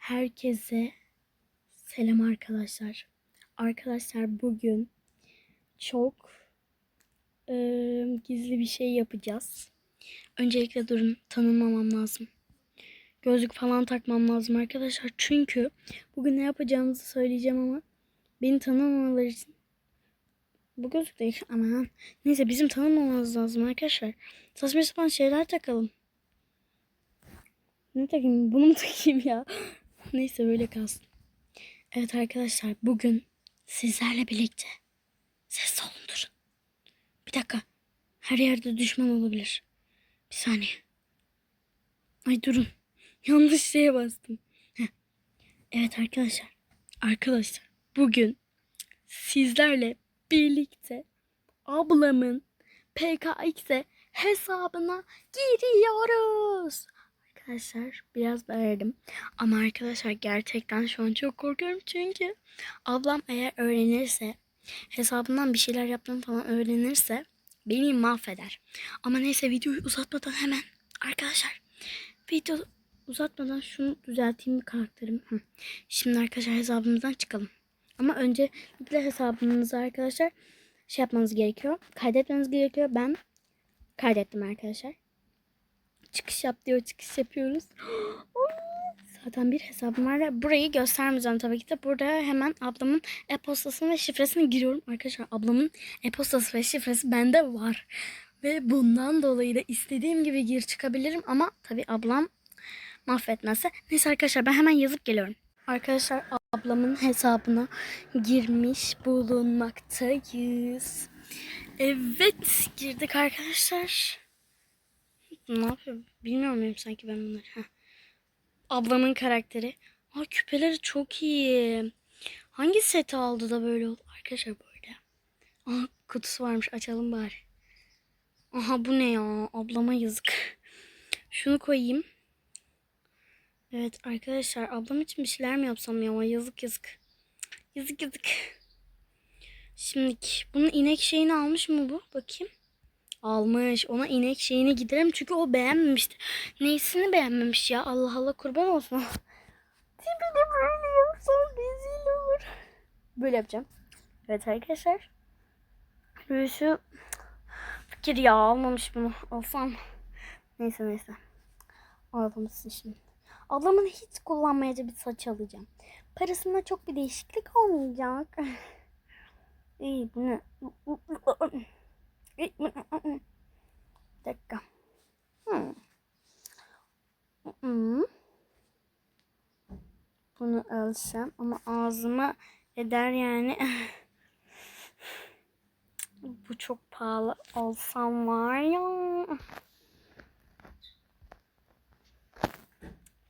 Herkese selam arkadaşlar. Arkadaşlar bugün çok eee, gizli bir şey yapacağız. Öncelikle durun tanımamam lazım. Gözlük falan takmam lazım arkadaşlar. Çünkü bugün ne yapacağımızı söyleyeceğim ama beni tanımamaları için bu gözlük değil aman. Neyse bizim tanımamamız lazım arkadaşlar. Saçma sapan şeyler takalım. Ne takayım? Bunu mu takayım ya? Neyse böyle kalsın. Evet arkadaşlar bugün sizlerle birlikte ses olun durun. Bir dakika. Her yerde düşman olabilir. Bir saniye. Ay durun. Yanlış şeye bastım. Heh. Evet arkadaşlar. Arkadaşlar bugün sizlerle birlikte ablamın PKX'e hesabına giriyoruz. Arkadaşlar biraz bağırdım. Ama arkadaşlar gerçekten şu an çok korkuyorum çünkü ablam eğer öğrenirse hesabından bir şeyler yaptığımı falan öğrenirse beni mahveder. Ama neyse videoyu uzatmadan hemen arkadaşlar video uzatmadan şunu düzelteyim bir karakterim. Şimdi arkadaşlar hesabımızdan çıkalım. Ama önce hesabınızı arkadaşlar şey yapmanız gerekiyor. Kaydetmeniz gerekiyor. Ben kaydettim arkadaşlar çıkış yap diyor çıkış yapıyoruz. Zaten bir hesabım var ve burayı göstermeyeceğim tabii ki de. Burada hemen ablamın e-postasını ve şifresini giriyorum. Arkadaşlar ablamın e-postası ve şifresi bende var. Ve bundan dolayı da istediğim gibi gir çıkabilirim ama tabii ablam mahvetmezse. Neyse arkadaşlar ben hemen yazıp geliyorum. Arkadaşlar ablamın hesabına girmiş bulunmaktayız. Evet girdik arkadaşlar. Ne yapıyor? Bilmiyor muyum sanki ben bunları? Heh. Ablamın karakteri. Aa küpeleri çok iyi. Hangi seti aldı da böyle oldu? Arkadaşlar böyle. Aa kutusu varmış. Açalım bari. Aha bu ne ya? Ablama yazık. Şunu koyayım. Evet arkadaşlar ablam için bir şeyler mi yapsam ya? Yazık yazık. Yazık yazık. Şimdilik bunun inek şeyini almış mı bu? Bakayım. Almış. Ona inek şeyini giderim çünkü o beğenmemişti. Neyisini beğenmemiş ya? Allah Allah kurban olsun. Tipini böyle yapsam rezil olur. Böyle yapacağım. Evet arkadaşlar. Şu fikir ya almamış bunu. Alsam. Neyse neyse. Almamışsın şimdi. Ablamın hiç kullanmayacağı bir saç alacağım. Parasında çok bir değişiklik olmayacak. İyi bu ne? Bir dakika. Hmm. Hmm. Bunu alsam ama ağzıma eder yani. Bu çok pahalı. Alsam var ya.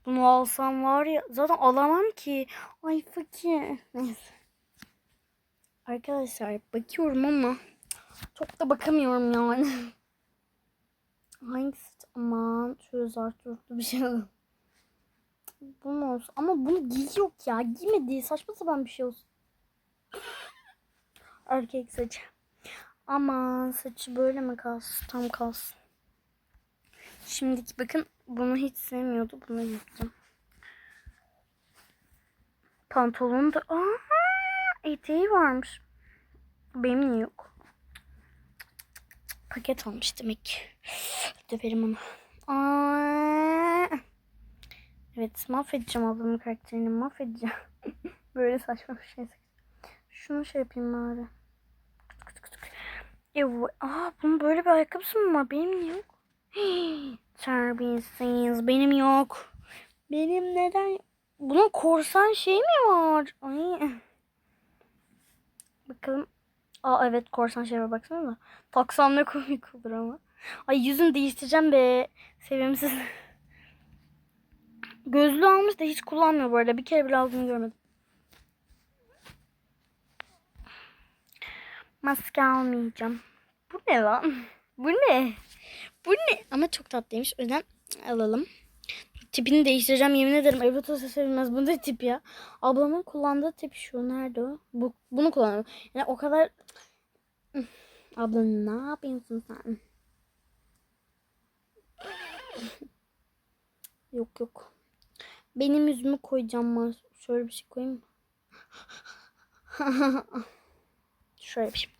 Bunu alsam var ya. Zaten alamam ki. Ay fakir. Neyse. Arkadaşlar bakıyorum ama çok da bakamıyorum yani. Hangisi? Aman şöyle zartürklü bir şey alalım. Bu mu olsun? Ama bunu giy yok ya. Giymedi. Saçma sapan bir şey olsun. Erkek saçı. Aman saçı böyle mi kalsın? Tam kalsın. Şimdiki bakın bunu hiç sevmiyordu. Bunu yaptım. Pantolon da... Aa, eteği varmış. Benim niye yok? Paket almış demek. Döverim onu. Aa. Evet mahvedeceğim ablamın karakterini mahvedeceğim. Böyle saçma bir şey. Şunu şey yapayım bari. Evet. Aa bunun böyle bir ayakkabısı mı var? Benim yok. Terbiyesiz. Benim yok. Benim neden? Bunun korsan şey mi var? Ay. Bakalım. Aa evet korsan var baksana da. Taksam ne komik olur ama. Ay yüzünü değiştireceğim be. Sevimsiz. Gözlüğü almış da hiç kullanmıyor bu arada. Bir kere bile aldığını görmedim. Maske almayacağım. Bu ne lan? Bu ne? Bu ne? Ama çok tatlıymış. O yüzden alalım. Tipini değiştireceğim yemin ederim. Evet o sevilmez. Bu ne tip ya? Ablamın kullandığı tip şu. Nerede o? Bu, bunu kullanıyorum. Yani o kadar... Abla ne yapıyorsun sen? yok yok. Benim yüzümü koyacağım var. Şöyle bir şey koyayım mı? Şöyle bir şey.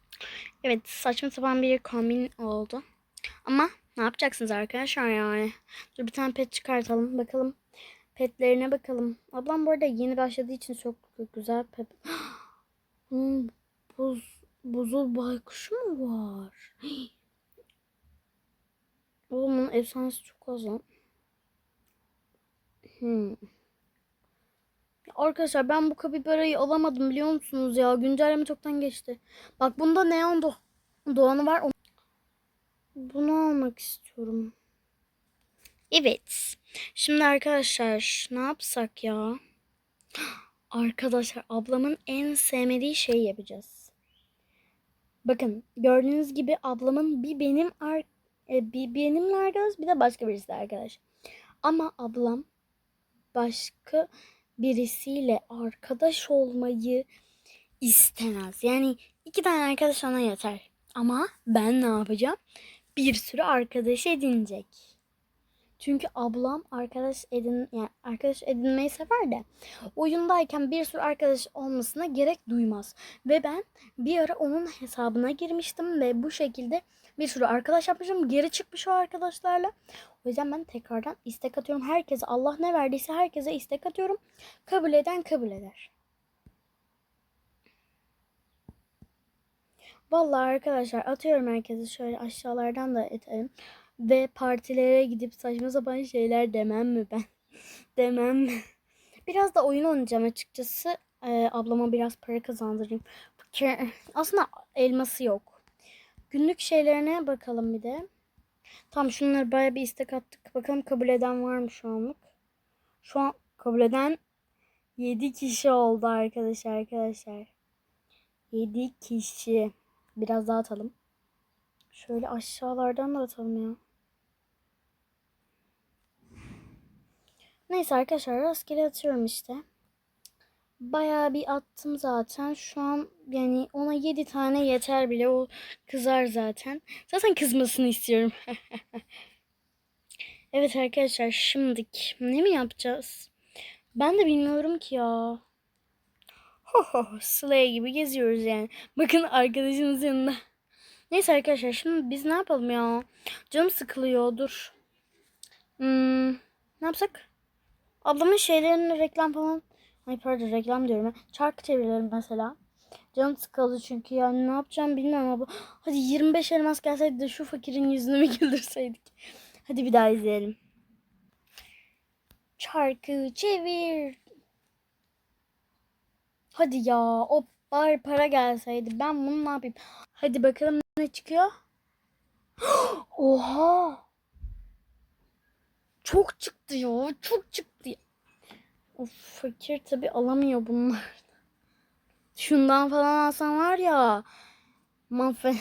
Evet saçma sapan bir kombin oldu. Ama ne yapacaksınız arkadaşlar yani? Dur bir tane pet çıkartalım. Bakalım. Petlerine bakalım. Ablam bu arada yeni başladığı için çok güzel pet. Hmm, buz, buzul baykuşu mu var? Oğlum bunun efsanesi çok az lan. Hmm. Arkadaşlar ben bu kapibarayı alamadım biliyor musunuz ya? Güncelleme çoktan geçti. Bak bunda neon do doğanı var. Bunu almak istiyorum. Evet. Şimdi arkadaşlar ne yapsak ya? Arkadaşlar ablamın en sevmediği şeyi yapacağız. Bakın gördüğünüz gibi ablamın bir benim ar e, bir benimle arkadaş bir de başka birisi arkadaş. Ama ablam başka birisiyle arkadaş olmayı istemez. Yani iki tane arkadaş ona yeter. Ama ben ne yapacağım? Bir sürü arkadaş edinecek. Çünkü ablam arkadaş edin yani arkadaş edinmeyi sever de oyundayken bir sürü arkadaş olmasına gerek duymaz. Ve ben bir ara onun hesabına girmiştim ve bu şekilde bir sürü arkadaş yapmışım. Geri çıkmış o arkadaşlarla. O yüzden ben tekrardan istek atıyorum. Herkese Allah ne verdiyse herkese istek atıyorum. Kabul eden kabul eder. Vallahi arkadaşlar atıyorum herkese şöyle aşağılardan da etelim. Ve partilere gidip saçma sapan şeyler demem mi ben? demem mi? Biraz da oyun oynayacağım açıkçası. Ee, ablama biraz para kazandırayım. Aslında elması yok. Günlük şeylerine bakalım bir de. Tam şunları baya bir istek attık. Bakalım kabul eden var mı şu anlık? Şu an kabul eden 7 kişi oldu arkadaşlar arkadaşlar. 7 kişi. Biraz daha atalım. Şöyle aşağılardan da atalım ya. Neyse arkadaşlar rastgele atıyorum işte. Bayağı bir attım zaten. Şu an yani ona 7 tane yeter bile. O kızar zaten. Zaten kızmasını istiyorum. evet arkadaşlar şimdik ne mi yapacağız? Ben de bilmiyorum ki ya. Ho ho Slay gibi geziyoruz yani. Bakın arkadaşımız yanında. Neyse arkadaşlar şimdi biz ne yapalım ya? Canım sıkılıyor dur. Hmm, ne yapsak? Ablamın şeylerini reklam falan. Ay pardon reklam diyorum. ya. Çarkı çeviriyorum mesela. Canım sıkıldı çünkü yani ne yapacağım bilmiyorum ama. Hadi 25 elmas gelseydi de şu fakirin yüzünü bir güldürseydik. Hadi bir daha izleyelim. Çarkı çevir. Hadi ya o bari para gelseydi ben bunu ne yapayım? Hadi bakalım ne çıkıyor? Oha! Çok çıktı ya. Çok çıktı. ya. Of fakir tabi alamıyor bunlar. Şundan falan alsam var ya. Mahvet.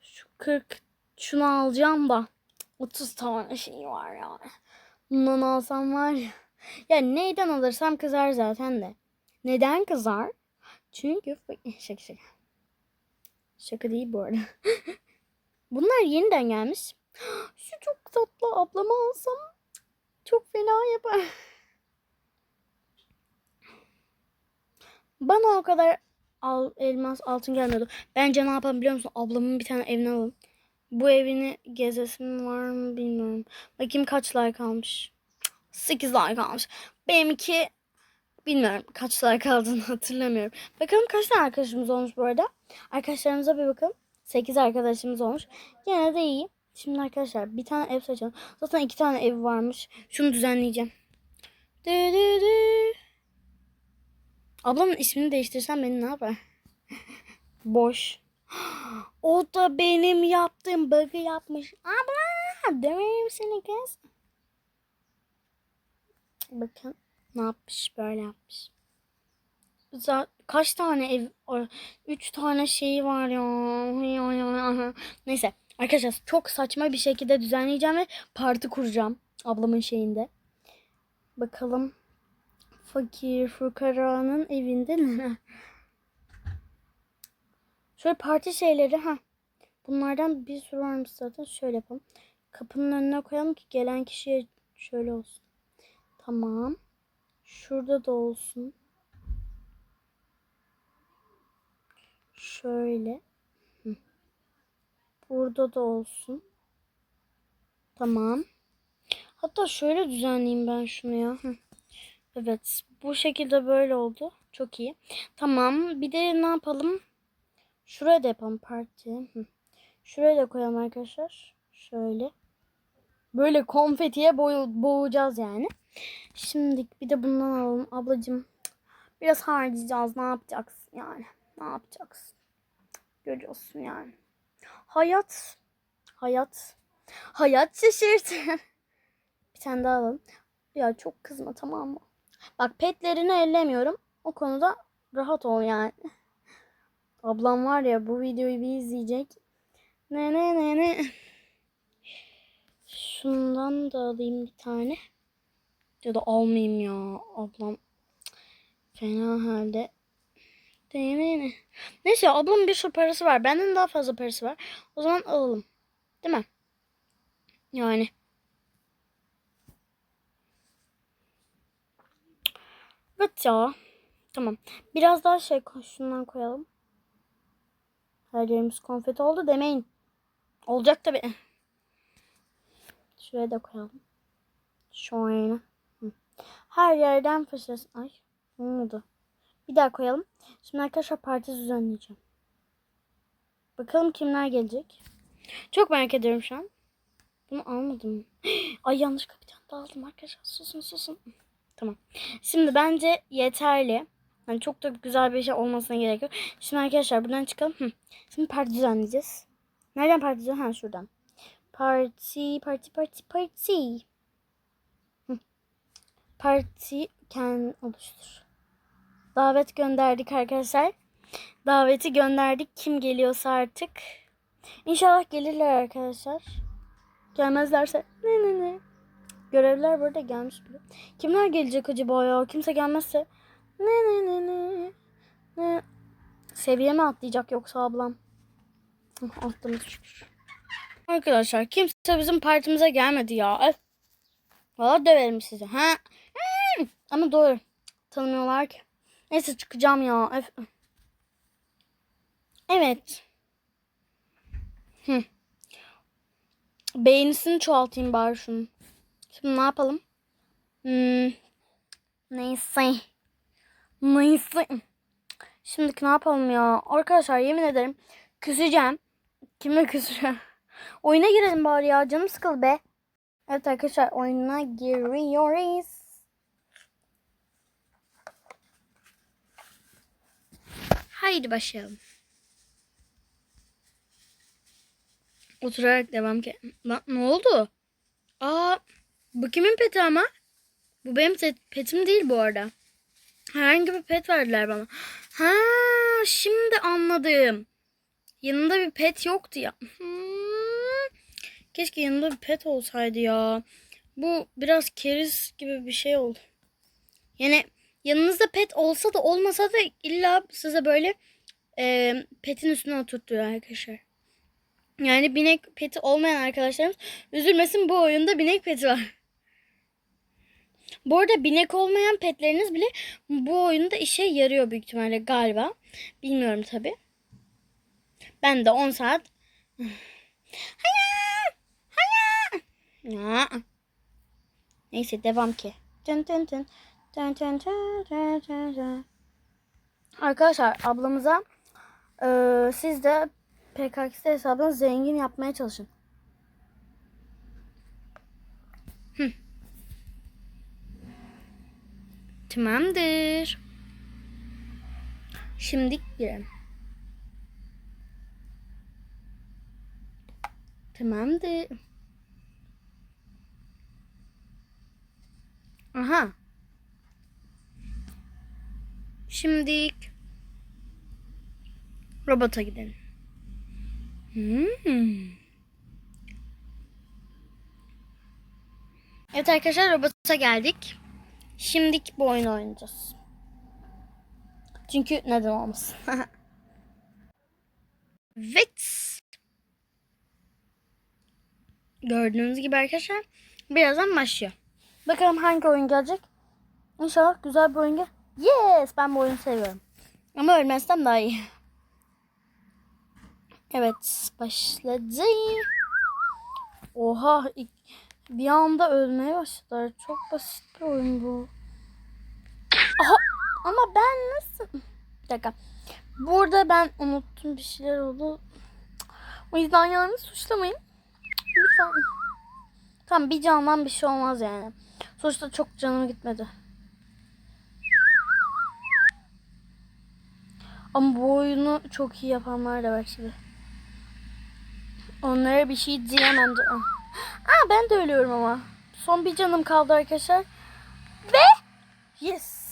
Şu 40 şunu alacağım da 30 tane şey var ya. Bundan alsam var ya. Ya neyden alırsam kızar zaten de. Neden kızar? Çünkü şaka şaka. Şaka değil bu arada. Bunlar yeniden gelmiş. Şu çok tatlı ablama alsam çok fena yapar. Bana o kadar al, elmas altın gelmiyordu. Bence ne yapalım biliyor musun? Ablamın bir tane evini alalım. Bu evini gezesim var mı bilmiyorum. Bakayım kaç like almış. 8 like almış. Benimki bilmiyorum kaç like aldığını hatırlamıyorum. Bakalım kaç tane arkadaşımız olmuş bu arada. Arkadaşlarımıza bir bakalım. 8 arkadaşımız olmuş. Yine de iyi. Şimdi arkadaşlar bir tane ev seçelim. Zaten iki tane ev varmış. Şunu düzenleyeceğim. Dü dü dü. Ablamın ismini değiştirsem beni ne yapar? Boş. O da benim yaptığım bug'ı yapmış. Abla demeyeyim seni kız. Bakın ne yapmış böyle yapmış. Zaten kaç tane ev üç tane şeyi var ya. Neyse arkadaşlar çok saçma bir şekilde düzenleyeceğim ve parti kuracağım ablamın şeyinde. Bakalım fakir fukaranın evinde ne? Şöyle parti şeyleri ha. Bunlardan bir sürü varmış zaten. Şöyle yapalım. Kapının önüne koyalım ki gelen kişiye şöyle olsun. Tamam. Şurada da olsun. Şöyle. Burada da olsun. Tamam. Hatta şöyle düzenleyeyim ben şunu ya. Evet. Bu şekilde böyle oldu. Çok iyi. Tamam. Bir de ne yapalım? Şuraya da yapalım parti. Şuraya da koyalım arkadaşlar. Şöyle. Böyle konfetiye boyu- boğacağız yani. Şimdi bir de bundan alalım. Ablacığım biraz harcayacağız. Ne yapacaksın yani? Ne yapacaksın? Görüyorsun yani. Hayat. Hayat. Hayat şaşırtı. bir tane daha alalım. Ya çok kızma tamam mı? Bak petlerini ellemiyorum. O konuda rahat ol yani. Ablam var ya bu videoyu bir izleyecek. Ne ne ne ne. Şundan da alayım bir tane. Ya da almayayım ya. Ablam fena halde. Ne ne ne. Neyse ablamın bir sürü parası var. Benden daha fazla parası var. O zaman alalım. Değil mi? Yani. Evet ya. Tamam. Biraz daha şey şundan koyalım. Her yerimiz konfeti oldu demeyin. Olacak tabi. Şuraya da koyalım. Şöyle. Her yerden fışlasın. Ay olmadı. Bir daha koyalım. Şimdi arkadaşlar parti düzenleyeceğim. Bakalım kimler gelecek. Çok merak ediyorum şu an. Bunu almadım. Ay yanlış kapitan da aldım arkadaşlar. Susun susun. Tamam. Şimdi bence yeterli. Yani çok da güzel bir şey olmasına gerek yok. Şimdi arkadaşlar buradan çıkalım. Hı. Şimdi parti düzenleyeceğiz. Nereden parti düzenleyeceğiz? Ha şuradan. Parti, parti, parti, parti. Hı. Parti kendin oluştur. Davet gönderdik arkadaşlar. Daveti gönderdik. Kim geliyorsa artık. İnşallah gelirler arkadaşlar. Gelmezlerse ne ne ne. Görevler burada gelmiş bile. Kimler gelecek acaba ya? Kimse gelmezse ne ne ne ne ne. Seviye mi atlayacak yoksa ablam? Hı, Atlamış şükür. Arkadaşlar kimse bizim partimize gelmedi ya. Valla döverim sizi. Ha? Hmm. Ama doğru. Tanımıyorlar ki. Neyse çıkacağım ya. Evet. Hı. Beğenisini çoğaltayım bari şunun. Şimdi ne yapalım? Hmm. Neyse. Neyse. Şimdiki ne yapalım ya? Arkadaşlar yemin ederim küseceğim. Kime küseceğim? Oyuna girelim bari ya. Canım sıkıldı be. Evet arkadaşlar oyuna giriyoruz. Haydi başlayalım. Oturarak devam ki. Lan ne oldu? Aa, bu kimin peti ama? Bu benim petim değil bu arada. Herhangi bir pet verdiler bana. Ha, şimdi anladım. Yanında bir pet yoktu ya. Hmm. Keşke yanında bir pet olsaydı ya. Bu biraz keriz gibi bir şey oldu. Yani yanınızda pet olsa da olmasa da illa size böyle e, petin üstüne oturtuyor arkadaşlar. Yani binek peti olmayan arkadaşlarımız üzülmesin bu oyunda binek peti var. Bu arada binek olmayan petleriniz bile bu oyunda işe yarıyor büyük ihtimalle galiba. Bilmiyorum tabi. Ben de 10 saat Haya! Haya! Ya. Neyse devam ki. Tın tın tın. Tın tın tın tın tın tın. Arkadaşlar ablamıza eee, siz de PKX hesabını zengin yapmaya çalışın. Hı. Tamamdır. Şimdi girelim. Tamamdır. Aha. Şimdi robota gidelim. Hmm. Evet arkadaşlar robota geldik. Şimdilik bu oyunu oynayacağız. Çünkü neden olmasın. evet. Gördüğünüz gibi arkadaşlar birazdan başlıyor. Bakalım hangi oyun gelecek. İnşallah güzel bir oyun gel. Yes ben bu oyunu seviyorum. Ama ölmezsem daha iyi. Evet başladı. Oha ilk- bir anda ölmeye başladılar. Çok basit bir oyun bu. Aha ama ben nasıl... Bir dakika. Burada ben unuttum bir şeyler oldu. O yüzden yani suçlamayın. Lütfen. Tamam bir candan bir şey olmaz yani. Sonuçta çok canım gitmedi. Ama bu oyunu çok iyi yapanlar da var şimdi. Onlara bir şey diyemem de. Aa ben de ölüyorum ama. Son bir canım kaldı arkadaşlar. Ve yes.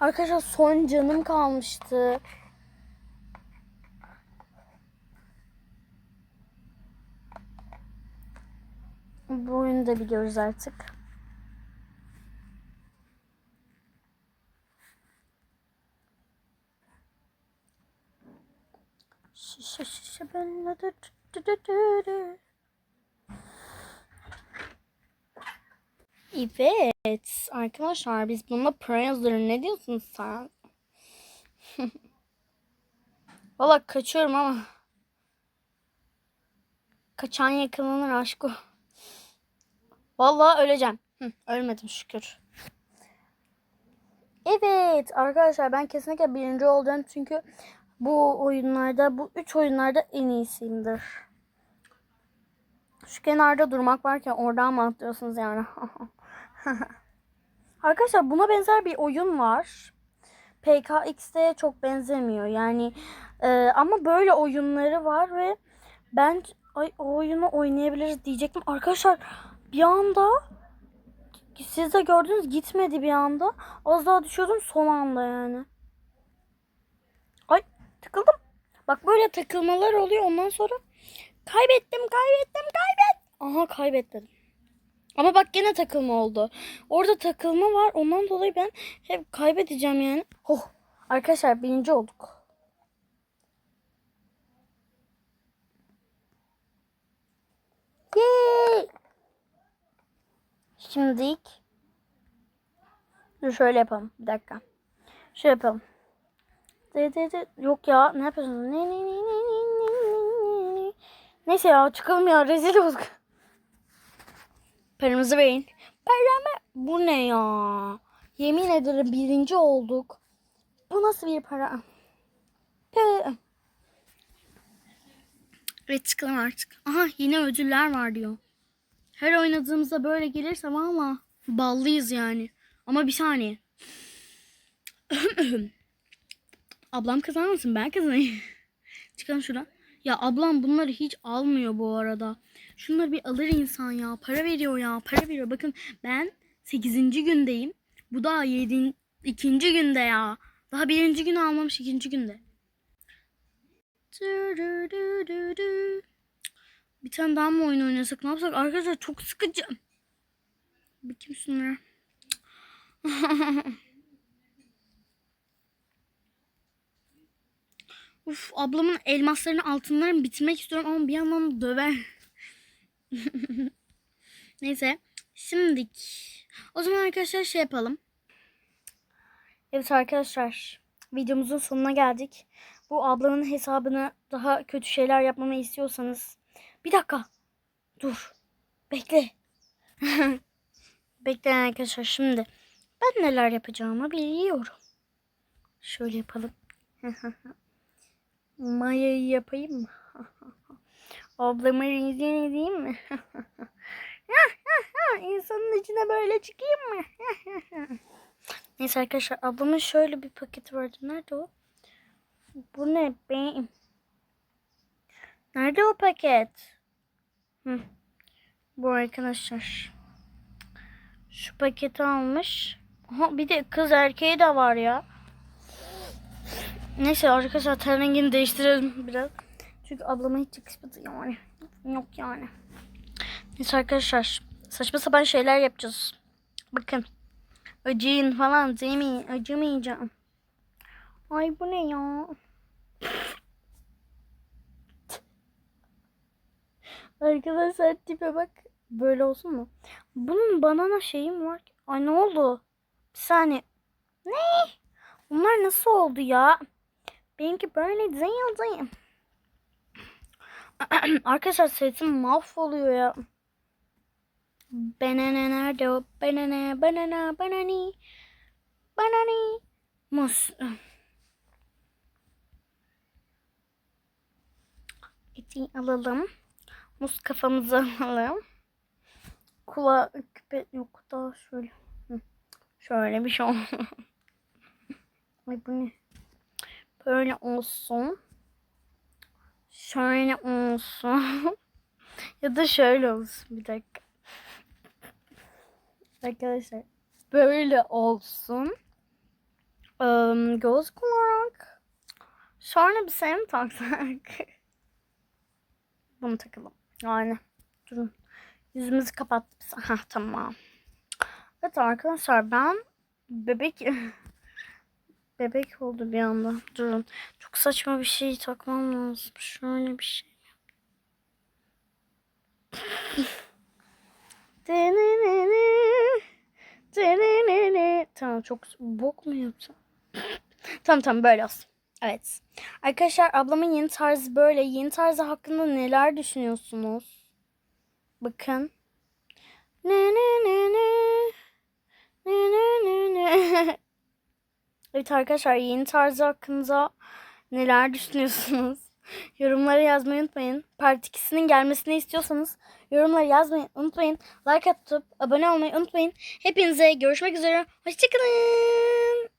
Arkadaşlar son canım kalmıştı. Bu oyunu da biliyoruz artık. Şişe şişe benimle de dü dü dü dü. Evet arkadaşlar biz bununla yazıyoruz. Ne diyorsun sen? Valla kaçıyorum ama. Kaçan yakalanır aşkı. Vallahi öleceğim. Hı, ölmedim şükür. Evet arkadaşlar ben kesinlikle birinci olacağım çünkü bu oyunlarda bu üç oyunlarda en iyisiyimdir. Şu kenarda durmak varken oradan mı atlıyorsunuz yani? arkadaşlar buna benzer bir oyun var. PKX'de çok benzemiyor yani e, ama böyle oyunları var ve ben ay o oyunu oynayabiliriz diyecektim. Arkadaşlar bir anda siz de gördünüz gitmedi bir anda. Az daha düşüyordum son anda yani. Ay tıkıldım. Bak böyle takılmalar oluyor ondan sonra kaybettim kaybettim kaybet. Aha kaybettim. Ama bak gene takılma oldu. Orada takılma var. Ondan dolayı ben hep kaybedeceğim yani. Oh. Arkadaşlar birinci olduk. Yay! Şimdi Dur şöyle yapalım. Bir dakika. Şöyle yapalım. De, de, de. Yok ya. Ne yapıyorsunuz? Ne, ne, ne, ne, ne, ne, ne. Neyse ya çıkalım ya. Rezil olduk. Paramızı verin. Paramı. Bu ne ya? Yemin ederim birinci olduk. Bu nasıl bir para? Tüh. Evet çıkalım artık. Aha yine ödüller var diyor. Her oynadığımızda böyle gelirse valla ballıyız yani. Ama bir saniye. ablam kazanmasın ben kazanayım. Çıkalım şuradan. Ya ablam bunları hiç almıyor bu arada. Şunları bir alır insan ya. Para veriyor ya. Para veriyor. Bakın ben 8. gündeyim. Bu da 7. ikinci günde ya. Daha birinci gün almamış ikinci günde. Bir tane daha mı oyun oynasak ne yapsak? Arkadaşlar çok sıkıcı. Bakayım şunlara. Uf ablamın elmaslarını altınlarını bitirmek istiyorum ama bir yandan döver. Neyse. Şimdik. O zaman arkadaşlar şey yapalım. Evet arkadaşlar. Videomuzun sonuna geldik. Bu ablanın hesabını daha kötü şeyler yapmamı istiyorsanız. Bir dakika. Dur. Bekle. Bekleyin arkadaşlar şimdi. Ben neler yapacağımı biliyorum. Şöyle yapalım. Mayayı yapayım mı? Ablamı rezil edeyim mi? İnsanın içine böyle çıkayım mı? Neyse arkadaşlar ablamın şöyle bir paketi vardı. Nerede o? Bu ne benim? Nerede o paket? Hı. Bu arkadaşlar. Şu paketi almış. Aha, bir de kız erkeği de var ya. Neyse arkadaşlar ten rengini değiştirelim biraz. Çünkü ablama hiç yakışmadı yani. Yok yani. Neyse arkadaşlar saçma sapan şeyler yapacağız. Bakın. Acıyın falan mi? Acımayacağım. Ay bu ne ya? Arkadaşlar tipe bak. Böyle olsun mu? Bunun banana şeyi mi var? Ay ne oldu? Bir saniye. Ne? Bunlar nasıl oldu ya? Benimki böyle değil değil. Arkadaşlar sesim mahvoluyor ya. Banana nerede o? Banana, banana, banani. Banani. Mus. Eti alalım. Muz kafamızı alalım. Kulağı küpe yok daha şöyle. Şöyle bir şey oldu. Ay bu ne? Böyle olsun. Şöyle olsun. ya da şöyle olsun. Bir dakika. Arkadaşlar böyle olsun. Ee, göz olarak şöyle bir şey mi taksak? Bunu takalım. Yani durun. Yüzümüzü kapattık. Hah tamam. Evet arkadaşlar ben bebek bebek oldu bir anda. Durun. Çok saçma bir şey takmam lazım. Şöyle bir şey. Tamam çok bok mu yapacağım? tamam tamam böyle olsun. Evet. Arkadaşlar ablamın yeni tarzı böyle. Yeni tarzı hakkında neler düşünüyorsunuz? Bakın. Ne ne ne ne. Ne ne ne ne. Evet arkadaşlar yeni tarzı hakkında neler düşünüyorsunuz? Yorumlara yazmayı unutmayın. Part 2'sinin gelmesini istiyorsanız yorumlara yazmayı unutmayın. Like atıp abone olmayı unutmayın. Hepinize görüşmek üzere. Hoşçakalın.